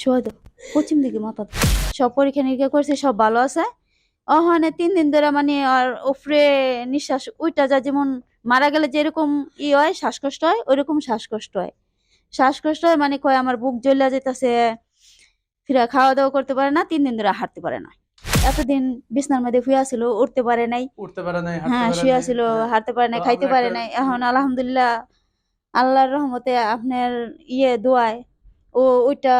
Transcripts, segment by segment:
শোয়া দাও পশ্চিম দিকে মাথা সব পরীক্ষা নিরীক্ষা করছে সব ভালো আছে? ওখানে তিন দিন ধরে মানে আর উপরে নিঃশ্বাস উইটা যায় যেমন মারা গেলে যেরকম ই হয় শ্বাসকষ্ট হয় ওইরকম শ্বাসকষ্ট হয়। শ্বাসকষ্ট হয় মানে কয় আমার বুক জ্বলিয়া যেতেছে ফিরা খাওয়া দাওয়া করতে পারে না তিন দিন ধরে হাঁটতে পারে না। এতদিন বিছনার মধ্যে শুয়ে ছিল উঠতে পারে নাই। উঠতে পারে নাই হ্যাঁ শুয়ে ছিল হ্যাঁ। হাঁটতে পারে নাই খাইতে পারে নাই। এখন আলহামদুলিল্লাহ আল্লাহর রহমতে আপনার ইয়ে দোয়ায় ও ওইটা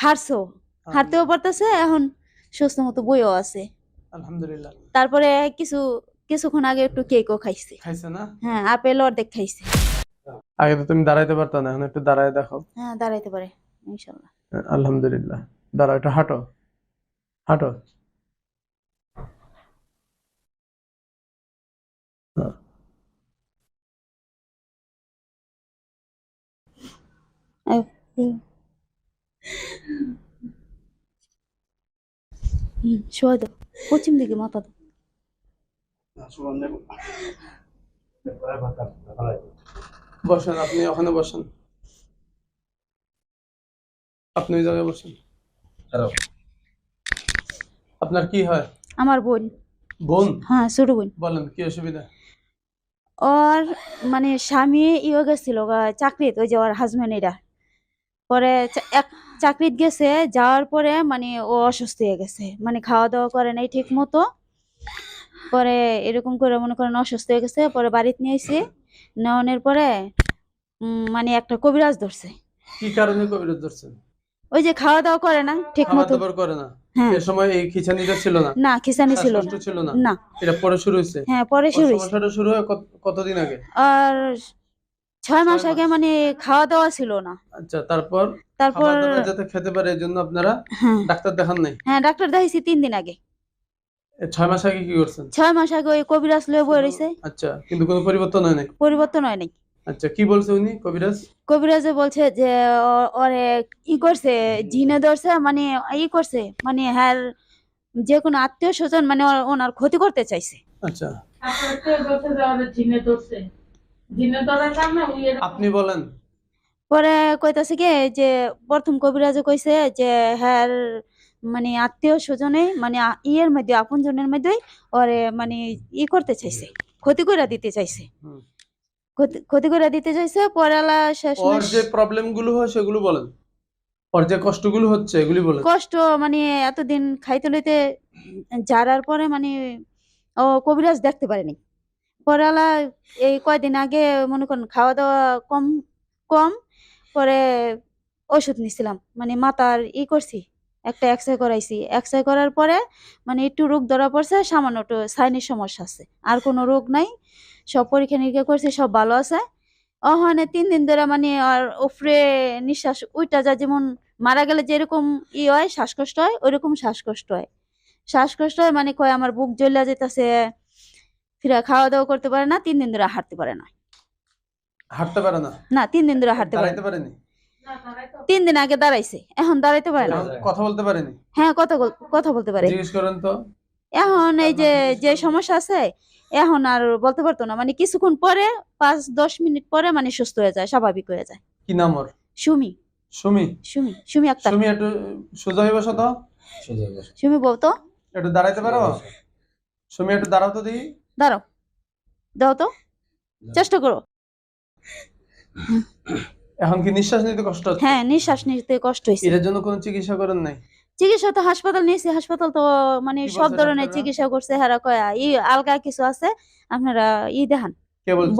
হারছো হাঁটতেও পারতেছে এখন সুস্থ মতো বইও আছে। আলহামদুলিল্লাহ। তারপরে কিছু কিছুক্ষণ আগে একটু কেকও খাইছে। খাইছে না? হ্যাঁ আপেল অর্ধেক খাইছে। আগে তো তুমি দাঁড়াইতে পারতো না এখন একটু দাঁড়ায় দেখো। হ্যাঁ দাঁড়াইতে পারে ইনশাল্লাহ আলহামদুলিল্লাহ। দাঁড়াও একটু হাঁটো। হাঁটো। হ্যাঁ। শোয়া দাও পশ্চিম দিকে মাথা দাও। বসেন আপনি ওখানে বসেন। আপনি ওই জায়গায় বসেন। আপনার কি হয়? আমার বোন। বোন? হ্যাঁ ছোট বোন। বলেন কি অসুবিধা? ওর মানে স্বামী ইয়ে গেছিল চাকরিত ওই যে ওর হাজবেন্ড এরা। পরে এক চাকরিত গেছে যাওয়ার পরে মানে ও অসুস্থ হয়ে গেছে। মানে খাওয়া দাওয়া করে নাই ঠিক মতো পরে এরকম করে মনে করেন অসুস্থ হয়ে গেছে পরে বাড়িতে নিয়ে এসে নেওয়ানোর পরে মানে একটা কবিরাজ ধরছে। কি কারণে কবিরাজ ধরছেন ওই যে খাওয়া দাওয়া করে না ঠিক মতো করে না? হ্যাঁ। সময় এই খিচানিটা ছিল না? না খিসানি ছিল না। ছিল না? না। এটা পরে শুরু হয়েছে? হ্যাঁ পরে শুরু হয়েছে। সমস্যাটা শুরু হয় কতদিন আগে? আর ছয় মাস আগে মানে খাওয়া দাওয়া ছিল না। আচ্ছা তারপর? তারপর যাতে খেতে পারে এই জন্য আপনারা হ্যাঁ। ডাক্তার দেখান নাই? হ্যাঁ ডাক্তার দেখাইছি তিন দিন আগে। ছয় মাস আগে কি করছেন? ছয় মাস আগে ওই কবিরাজ লয়ে বই আচ্ছা কিন্তু কোনো পরিবর্তন হয় নাই? পরিবর্তন হয় নাই। আচ্ছা কি বলছে উনি কবিরাজ? কবিরাজে বলছে যে ওরে ই করছে জিনে ধরছে মানে ই করছে মানে হ্যার যে কোনো আত্মীয় স্বজন মানে ওনার ক্ষতি করতে চাইছে। আচ্ছা। আপনাকে বলছে যে জিনে ধরছে। আপনি বলেন। পরে কইতাছে কি যে প্রথম কবিরাজে কইছে যে হ্যার মানে আত্মীয় স্বজনে মানে ইয়ের মধ্যে আপন জনের মধ্যে ওরে মানে ই করতে চাইছে ক্ষতি করে দিতে চাইছে। ক্ষতি- করে দিতে চাইছে পরে আলা শেষ ওর যে প্রবলেমগুলো হয় সেগুলো বলেন। ওর যে কষ্টগুলো হচ্ছে এগুলি বলেন। কষ্ট মানে এতদিন খাইতে লইতে জারার পরে মানে ও কবিরাজ দেখতে পারেনি। পরে আলা এই কয়দিন আগে মনে করেন খাওয়া দাওয়া কম কম, পরে ওষুধ নিছিলাম। মানে মাথার ই করছি, একটা এক্সরে করাইছি। এক্সরে করার পরে মানে একটু রোগ ধরা পড়ছে, সামান্য একটু সাইনের সমস্যা আছে। আর কোনো রোগ নাই, সব পরীক্ষা নিরীক্ষা করছি, সব ভালো আছে। ওখানে তিন দিন ধরে মানে আর উপরে নিঃশ্বাস উইটা যা যেমন মারা গেলে যেরকম ই হয়, শ্বাসকষ্ট হয়, ওইরকম শ্বাসকষ্ট হয়। শ্বাসকষ্ট হয় মানে কয়, আমার বুক জ্বলিয়া যেতেছে ফিরা খাওয়া দাওয়া করতে পারে না তিন দিন ধরে হাঁটতে পারে না। হাঁটতে পারে না? না তিন দিন ধরে হাঁটতে পারে পারেনি? তিন দিন আগে দাঁড়াইছে এখন দাঁড়াইতে পারে না। কথা বলতে পারেনি? হ্যাঁ কথা বল- কথা বলতে পারে। জিজ্ঞেস করেন তো। এখন এই যে যে সমস্যা আছে এখন আর বলতে পারতো না। মানে কিছুক্ষণ পরে পাঁচ দশ মিনিট পরে মানে সুস্থ হয়ে যায় স্বাভাবিক হয়ে যায়। কি নাম ওর? সুমি। সুমি? সুমি সুমি আক্তার। সুমি একটু সোজা হয়ে বসো তো। সুমি বউ তো একটু দাঁড়াইতে পারো? সুমি একটু দাঁড়াও তো দেখি। দাঁড়াও। দাও তো। চেষ্টা করো। এখন কি নিঃশ্বাস নিতে কষ্ট হচ্ছে? হ্যাঁ নিঃশ্বাস নিতে কষ্ট হয়েছে। এটার জন্য কোনো চিকিৎসা করেন নাই? চিকিৎসা তো হাসপাতাল নিয়েছি। হাসপাতাল তো মানে সব ধরনের চিকিৎসা করছে। হারা কয়া ই আলগা কিছু আছে আপনারা ই দেখান।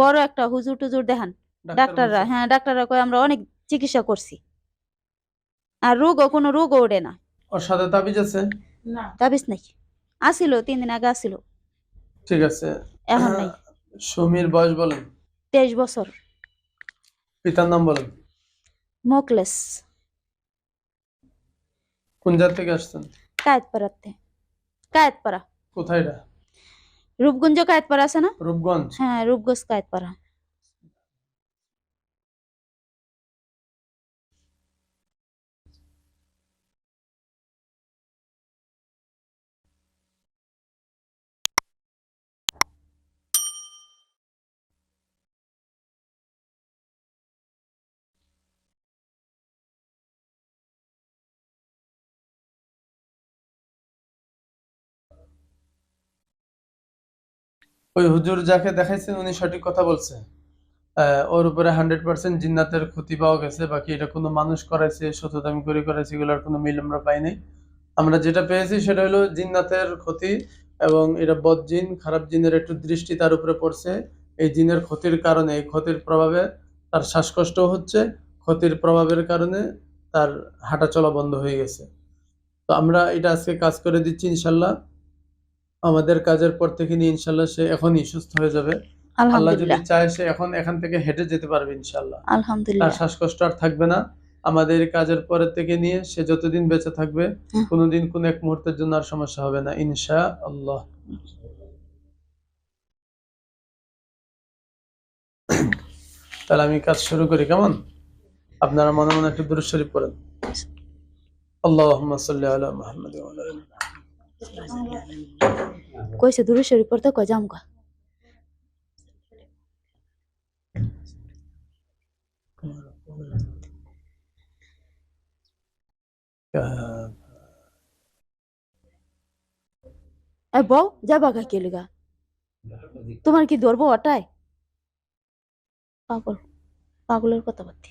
বড় একটা হুজুর টুজুর দেখান। ডাক্তাররা হ্যাঁ ডাক্তাররা কয় আমরা অনেক চিকিৎসা করছি। আর রোগও কোনো রোগও ওঠে না। ওর সাথে তাবিজ আছে? না। তাবিজ নাই। আসিল তিন দিন আগে আসিল। ঠিক আছে। এখন নাই। সমীর বয়স বলেন? তেইশ বছর। পিতার নাম বলেন? মোকলেস। কোন জাত থেকে আসছেন? কায়েতপাড়াতে। কায়েতপাড়া। কোথায় এটা? রূপগঞ্জ কায়েতপাড়া আছে না? রূপগঞ্জ? হ্যাঁ রূপগঞ্জ কায়েতপাড়া। ওই হুজুর যাকে দেখাইছেন, উনি সঠিক কথা বলছে। ওর উপরে হান্ড্রেড পার্সেন্ট জিন্নাতের ক্ষতি পাওয়া গেছে, বাকি এটা কোনো মানুষ করাইছে শতদামি করে করাইছে, এগুলোর কোনো মিল আমরা পাই নাই। আমরা যেটা পেয়েছি সেটা হলো জিন্নাতের ক্ষতি এবং এটা বদ জিন, খারাপ জিনের একটু দৃষ্টি তার উপরে পড়ছে। এই জিনের ক্ষতির কারণে, এই ক্ষতির প্রভাবে তার শ্বাসকষ্ট হচ্ছে, ক্ষতির প্রভাবের কারণে তার হাঁটা চলা বন্ধ হয়ে গেছে। তো আমরা এটা আজকে কাজ করে দিচ্ছি, ইনশাল্লাহ। আমাদের কাজের পর থেকে নিয়ে ইনশাল্লাহ সে এখনই সুস্থ হয়ে যাবে। আল্লাহ যদি চায় সে এখন এখান থেকে হেঁটে যেতে পারবে ইনশাল্লাহ। তার আলহামদুলিল্লাহ শ্বাসকষ্ট আর থাকবে না। আমাদের কাজের পরের থেকে নিয়ে সে যতদিন বেঁচে থাকবে হুম। কোনোদিন কোনো এক মুহূর্তের জন্য আর সমস্যা হবে না ইনশা আল্লাহ তাহলে আমি কাজ শুরু করি কেমন? আপনারা মনে মনে একটু দূর শরীফ পড়েন। আল্লাহুম্মা সাল্লি আলা মুহাম্মাদ কইছে দূরে শরীফ পড়তে কই যাম গা বউ যাবা গা কে লিগা তোমার কি ধরবো ওটাই পাগল পাগলের কথা বাতি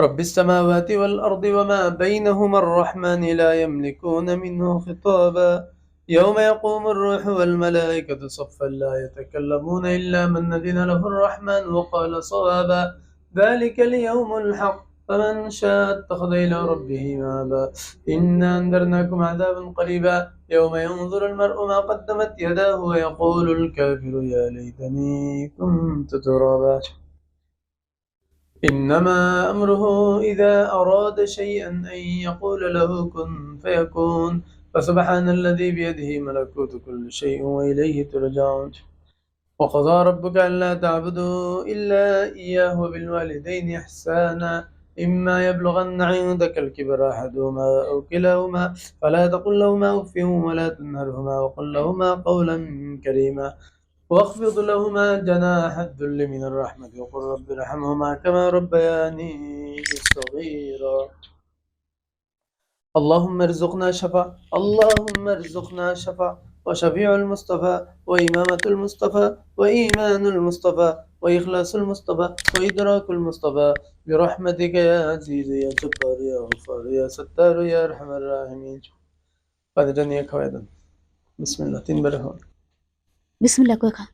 رب السماوات والأرض وما بينهما الرحمن لا يملكون منه خطابا. يوم يقوم الروح والملائكة صفا لا يتكلمون إلا من أذن له الرحمن وقال صوابا. ذلك اليوم الحق فمن شاء اتخذ إلى ربه مآبا. إنا أنذرناكم عذابا قريبا. يوم ينظر المرء ما قدمت يداه ويقول الكافر يا ليتني كنت ترابا. إنما أمره إذا أراد شيئا أن يقول له كن فيكون فسبحان الذي بيده ملكوت كل شيء وإليه ترجعون. وقضى ربك ألا تعبدوا إلا إياه وبالوالدين إحسانا إما يبلغن عندك الكبر أحدهما أو كلاهما فلا تقل لهما أف ولا تنهرهما وقل لهما قولا كريما. واخفض لهما جناح الذل من الرحمة. وقل رب ارحمهما كما ربياني صغيرا. اللهم ارزقنا شفاء اللهم ارزقنا شفاء وشفيع المصطفى. وإمامة المصطفى. وإيمان المصطفى. وإخلاص المصطفى. وإدراك المصطفى. برحمتك يا عزيز يا جبار يا غفار يا ستار يا أرحم الراحمين. قدرا يا بسم الله. تنبره বিসমুল্লাহ কয়ে খা।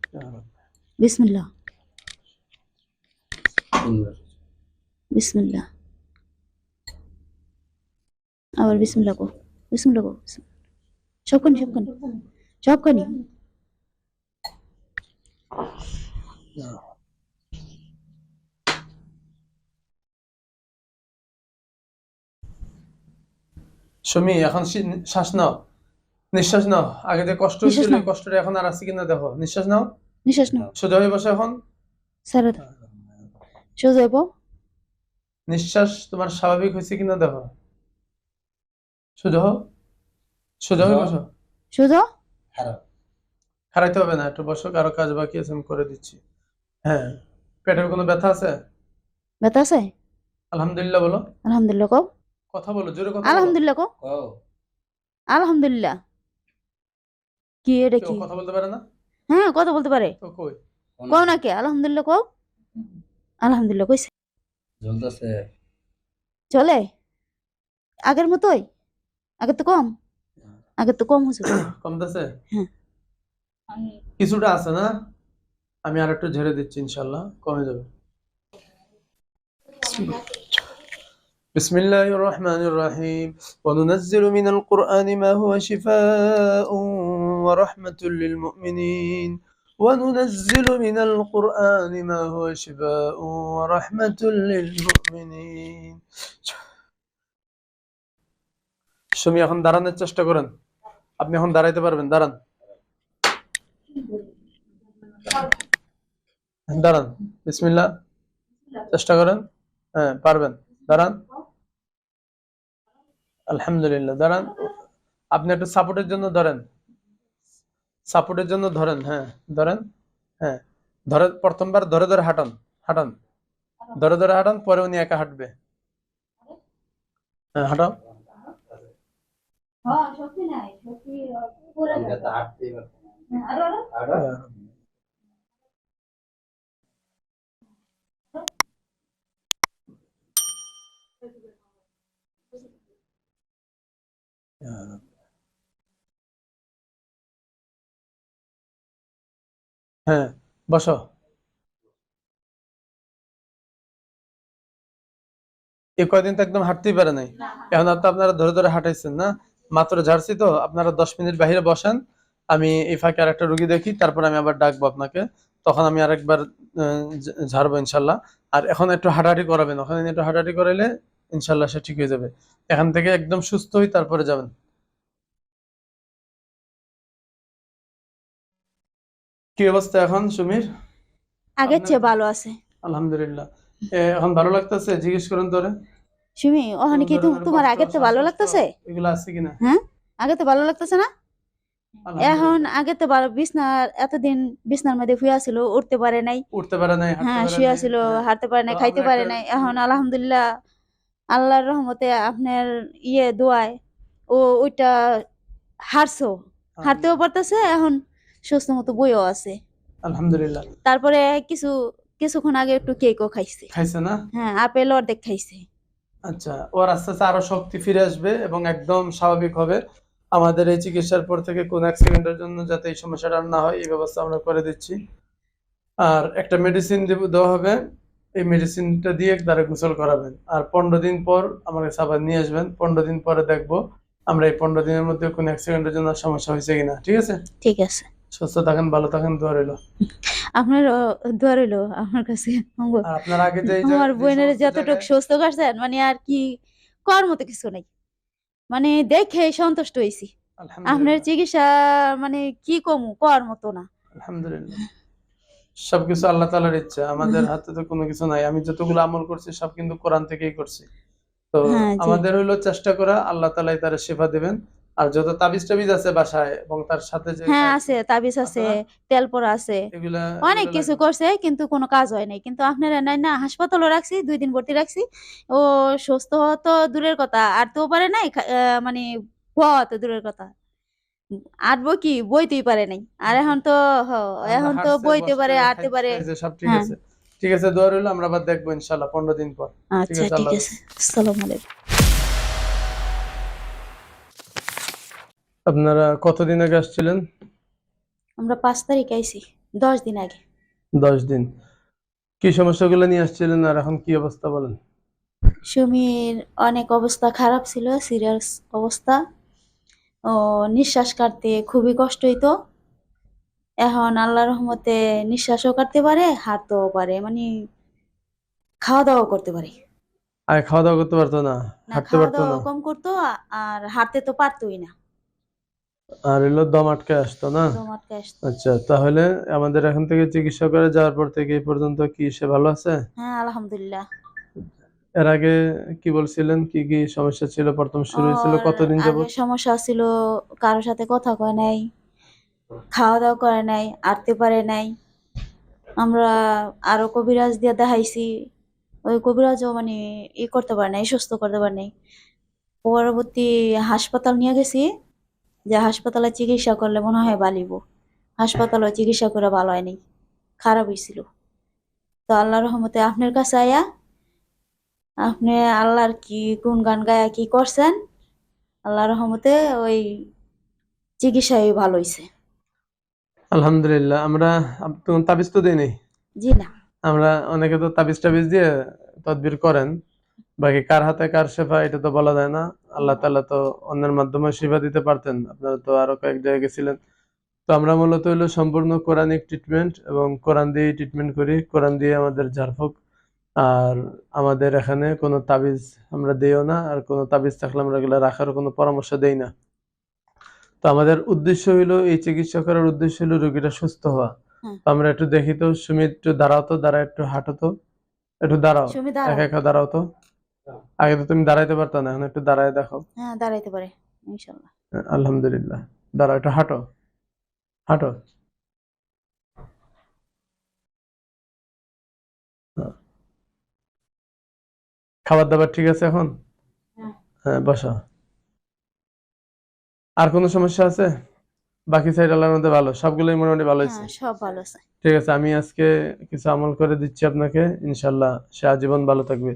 বিসমুল্লাহ। বিসমুল্লাহ। আবার বিসমুল্লাহ কো বিসমুল্লাহ সবখানি সবখানি। সবখানি। সুমি এখন শ্বাস নাও। নিঃশ্বাস নাও। আগে যে কষ্ট নিঃশ্বাস ছিল এই কষ্টটা এখন আর আছে কিনা দেখো। নিঃশ্বাস নাও। নিঃশ্বাস নাও। সোজা হয়ে বসে এখন। সারা সোজা বউ নিঃশ্বাস তোমার স্বাভাবিক হয়েছে কিনা দেখো। সোজা হও। সোজা হয়ে বসো। সোজা? খারাইতে হবে না একটু বসো কারও কাজ বাকি আছে আমি করে দিচ্ছি। হ্যাঁ পেটের কোনো ব্যথা আছে? ব্যথা আছে? আলহামদুলিল্লাহ বলো। আলহামদুলিল্লাহ কও। কথা বলো জোরে কথা আলহামদুলিল্লাহ কও। আলহামদুলিল্লাহ। কি এটা কেউ কি কথা বলতে পারে না হ্যাঁ কথা বলতে পারে তো কই কও না কে আলহামদুলিল্লাহ কও আলহামদুলিল্লাহ কইছে জ্বলতেছে চলে আগের মতোই আগের তো কম আগের তো কম হচ্ছে কমতেছে হ্যাঁ। কিছুটা আছে না আমি আর একটু ঝেড়ে দিচ্ছি ইনশাল্লাহ কমে যাবে بسم الله الرحمن الرحيم وننزل من القرآن ما هو شفاء ورحمة للمؤمنين وننزل من القرآن ما هو شفاء ورحمة للمؤمنين সুমি এখন দাঁড়ানোর চেষ্টা করেন আপনি এখন দাঁড়াইতে পারবেন দাঁড়ান দাঁড়ান বিসমিল্লাহ চেষ্টা করেন হ্যাঁ পারবেন দাঁড়ান আলহামদুলিল্লাহ দাঁড়ান আপনি একটু সাপোর্টের জন্য ধরেন সাপোর্টের জন্য ধরেন হ্যাঁ ধরেন হ্যাঁ ধরে প্রথমবার ধরে ধরে হাঁটান হাঁটান ধরে ধরে হাঁটান পরে উনি একা হাঁটবে। হ্যাঁ হাঁটাও। হ্যাঁ। হ্যাঁ বসো। এই কয়দিন তো একদম হাঁটতেই পারে নাই। এখন তো আপনারা ধরে ধরে হাঁটাইছেন না। মাত্র ঝাড়ছি তো আপনারা দশ মিনিট বাইরে বসেন। আমি এই ফাঁকে আর একটা রুগী দেখি তারপর আমি আবার ডাকবো আপনাকে। তখন আমি আরেকবার ঝাড়বো ইনশাল্লাহ। আর এখন একটু হাঁটাহাঁটি করাবেন। ওখানে একটু হাঁটাহাঁটি করাইলে ইনশাল্লাহ সে ঠিক হয়ে যাবে। এখান থেকে একদম সুস্থ হই তারপরে যাবেন। কি অবস্থা এখন সুমির? আগের চেয়ে ভালো আছে। আলহামদুলিল্লাহ। এখন ভালো লাগতেছে? জিজ্ঞেস করুন তোরে। সুমি ওখানে কি তোমার আগের তো ভালো লাগতেছে? এগুলো আছে কিনা? হ্যাঁ? আগে তো ভালো লাগতেছে না? এখন আগে তো ভালো বিছনার এতদিন বিছনার মধ্যে শুয়ে ছিল উঠতে পারে নাই। উঠতে পারে নাই হ্যাঁ শুয়ে ছিল। হাঁটতে পারে নাই খাইতে পারে নাই। এখন আলহামদুলিল্লাহ আল্লাহর রহমতে আপনার ইয়ে দোয়ায় ও ওইটা হারছো। হারতেও পারতেছে এখন সুস্থ মতো বইও আছে। আলহামদুলিল্লাহ। তারপরে কিছু কিছুক্ষণ আগে একটু কেকও খাইছে। খাইছে না? হ্যাঁ আপেল অর্ধেক খাইছে। আচ্ছা ওর আস্তে আস্তে আরও শক্তি ফিরে আসবে এবং একদম স্বাভাবিক হবে। আমাদের এই চিকিৎসার পর থেকে কোন অ্যাক্সিডেন্টের জন্য যাতে এই সমস্যাটা আর না হয় এই ব্যবস্থা আমরা করে দিচ্ছি। আর একটা মেডিসিন দেওয়া হবে। এই মেডিসিনটা দিয়ে তারা গোসল করাবেন। আর পনেরো দিন পর আমার কাছে আবার নিয়ে আসবেন। পনেরো দিন পরে দেখব আমরা এই পনেরো দিনের মধ্যে কোন অ্যাক্সিডেন্টের জন্য সমস্যা হয়েছে কিনা। ঠিক আছে? ঠিক আছে। সুস্থ থাকেন ভালো থাকেন দোয়া রইল। আপনার দোয়া রইল আমার কাছে। আর আপনার আগে যে আমার বোনের যতটুকু সুস্থ করছেন মানে আর কি কর মতো কিছু নাই। মানে দেখে সন্তুষ্ট হয়েছি। আপনার চিকিৎসা মানে কি কমু কর মতো না। আলহামদুলিল্লাহ। সবকিছু আল্লাহ তাআলার ইচ্ছা আমাদের হাতে তো কোনো কিছু নাই। আমি যতগুলো আমল করছি সব কিন্তু কোরআন থেকেই করছি। তো হ্যাঁ, আমাদের হইল চেষ্টা করা আল্লাহ তাআলাই তার শেফা দিবেন। আর যত তাবিজ টাবিজ আছে বাসায় এবং তার সাথে যে হ্যাঁ আছে তাবিজ আছে তেল পড়া আছে। অনেক কিছু করছে কিন্তু কোনো কাজ হয় নাই। কিন্তু আপনারা নাই না হাসপাতালও রাখছি দুই দিন ভর্তি রাখছি। ও সুস্থ তো দূরের কথা আর তো পারে নাই মানে হওয়া তো দূরের কথা। আটবো কি বইতেই পারে নাই। আর এখন তো এখন তো বইতে পারে আটতে পারে। সব ঠিক হ্যাঁ। আছে। ঠিক আছে দোয়া রইল আমরা আবার দেখব ইনশাআল্লাহ পনেরো দিন পর। আচ্ছা ঠিক আছে। আসসালামু আলাইকুম। আপনারা কতদিন আগে আসছিলেন? আমরা পাঁচ তারিখ আইছি দশ দিন আগে। দশ দিন। কি সমস্যাগুলো নিয়ে আসছিলেন আর এখন কি অবস্থা বলেন? সুমির অনেক অবস্থা খারাপ ছিল সিরিয়াস অবস্থা। ও নিঃশ্বাস কাটতে খুবই কষ্ট হইতো এখন আল্লাহ রহমতে নিঃশ্বাসও কাটতে পারে হাঁটতেও পারে মানে খাওয়া দাওয়া করতে পারে। আর খাওয়া দাওয়া করতে পারতো না না হাঁটতে খাওয়া পারতো না। দাওয়া কম করতো আর হাঁটতে তো পারতোই না। আর এলো দম আটকে আসতো না। আচ্ছা তাহলে আমাদের এখান থেকে চিকিৎসা করে যাওয়ার পর থেকে এই পর্যন্ত কি সে ভালো আছে? হ্যাঁ আলহামদুলিল্লাহ। এর আগে কি বলছিলেন? কি কি সমস্যা ছিল? প্রথম শুরু হয়েছিল কতদিন যাবত সমস্যা ছিল কারোর সাথে কথা কয় নাই খাওয়া দাওয়া করে নাই আরতে পারে নাই। আমরা আরও কবিরাজ দিয়ে দেখাইছি ওই কবিরাজও মানে ই করতে পারে নাই সুস্থ করতে পারে নাই। পরবর্তী হাসপাতাল নিয়ে গেছি যে হাসপাতালে চিকিৎসা করলে মনে হয় বালিব। হাসপাতালে চিকিৎসা করে ভালো হয়নি। খারাপ হয়েছিল তো আল্লাহ রহমতে আপনার কাছে আয়া। আপনি আল্লাহর কি কোন গান গায়া কি করছেন? আল্লাহ রহমতে ওই চিকিৎসায় ভালো হয়েছে আলহামদুলিল্লাহ আমরা তাবিজ তো দিই জি না। আমরা অনেকে তো তাবিজ টাবিজ দিয়ে তদবির করেন। বাকি কার হাতে কার শেফা এটা তো বলা যায় না। আল্লাহ তাআলা তো অন্যের মাধ্যমে সেবা দিতে পারতেন। আপনারা তো আরও কয়েক জায়গায় গেছিলেন। তো আমরা মূলত হইল সম্পূর্ণ কোরআনিক ট্রিটমেন্ট এবং কোরআন দিয়ে ট্রিটমেন্ট করি। কোরআন দিয়ে আমাদের ঝাড়ফুঁক। আর আমাদের এখানে কোনো তাবিজ আমরা দেইও না আর কোনো তাবিজ থাকলে আমরা এগুলো রাখার কোনো পরামর্শ দেই না। তো আমাদের উদ্দেশ্য হইল এই চিকিৎসা করার উদ্দেশ্য হলো রোগীটা সুস্থ হওয়া। তো আমরা একটু দেখি তো সুমি একটু দাঁড়াও তো দাঁড়া একটু হাঁটো তো। একটু দাঁড়াও। একা একা দাঁড়াও তো। আগে তো তুমি দাঁড়াইতে পারতো না এখন একটু দাঁড়ায় দেখো। হ্যাঁ দাঁড়াইতে পারে ইনশাল্লাহ। আলহামদুলিল্লাহ। দাঁড়াও একটু হাঁটো। হাঁটো। হ্যাঁ। খাবার দাবার ঠিক আছে এখন? হ্যাঁ। হ্যাঁ বসো। আর কোনো সমস্যা আছে? বাকি সাইড আল্লাহর মধ্যে ভালো সবগুলোই মোটামুটি ভালো হ্যাঁ সব ভালো আছে। ঠিক আছে আমি আজকে কিছু আমল করে দিচ্ছি আপনাকে ইনশাল্লাহ। সে আজীবন ভালো থাকবে।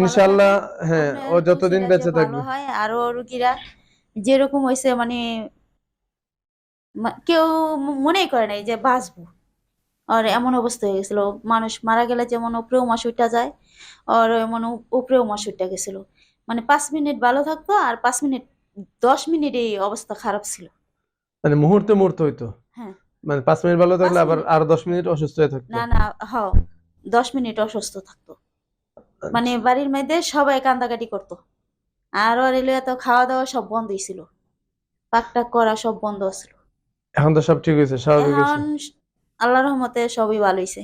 ইনশাল্লাহ হ্যাঁ ও যতদিন বেঁচে থাকবে। হয় আরও রুগীরা যেরকম হয়েছে মানে কেউ মনেই করে নাই যে বাঁচবো। আর এমন অবস্থা হয়ে গেছিল মানুষ মারা গেলে যেমন উপরেও মাস উঠা যায় আর এমন উপরেও মাস উঠা গেছিল। মানে পাঁচ মিনিট ভালো থাকতো আর পাঁচ মিনিট দশ মিনিট এই অবস্থা খারাপ ছিল। মানে মুহূর্তে মুহূর্তে হইতো? হ্যাঁ। মানে পাঁচ মিনিট ভালো থাকলে আবার আর দশ মিনিট অসুস্থ হয়ে থাকতো? না না হ দশ মিনিট অসুস্থ থাকতো। মানে বাড়ির মধ্যে সবাই কান্দাকাটি করতো। আর ওর এলে তো খাওয়া দাওয়া সব বন্ধই ছিল। পাকটাক করা সব বন্ধ ছিল। এখন তো সব ঠিক হয়েছে স্বাভাবিক এখন আল্লাহর রহমতে সবই ভালো হয়েছে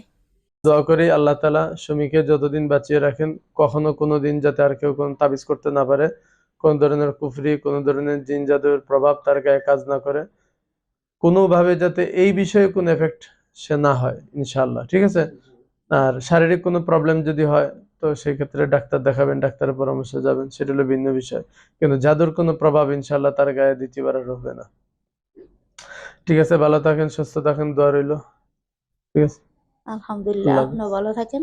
দোয়া করি আল্লাহ তালা সুমিকে যতদিন বাঁচিয়ে রাখেন কখনো কোনো দিন যাতে আর কেউ কোনো তাবিজ করতে না পারে কোন ধরনের কুফরি কোন ধরনের জিন জাদুর প্রভাব তার গায়ে কাজ না করে কোনোভাবে যাতে এই বিষয়ে কোনো এফেক্ট সে না হয় ইনশাল্লাহ ঠিক আছে? আর শারীরিক কোনো প্রবলেম যদি হয় তো সেই ক্ষেত্রে ডাক্তার দেখাবেন ডাক্তারের পরামর্শে যাবেন সেটা হলো ভিন্ন বিষয়। কিন্তু জাদুর কোনো প্রভাব ইনশাল্লাহ তার গায়ে দ্বিতীয়বার আর হবে না। ঠিক আছে ভালো থাকেন সুস্থ থাকেন দোয়া রইল। ঠিক আছে? আলহামদুলিল্লাহ আপনিও ভালো থাকেন।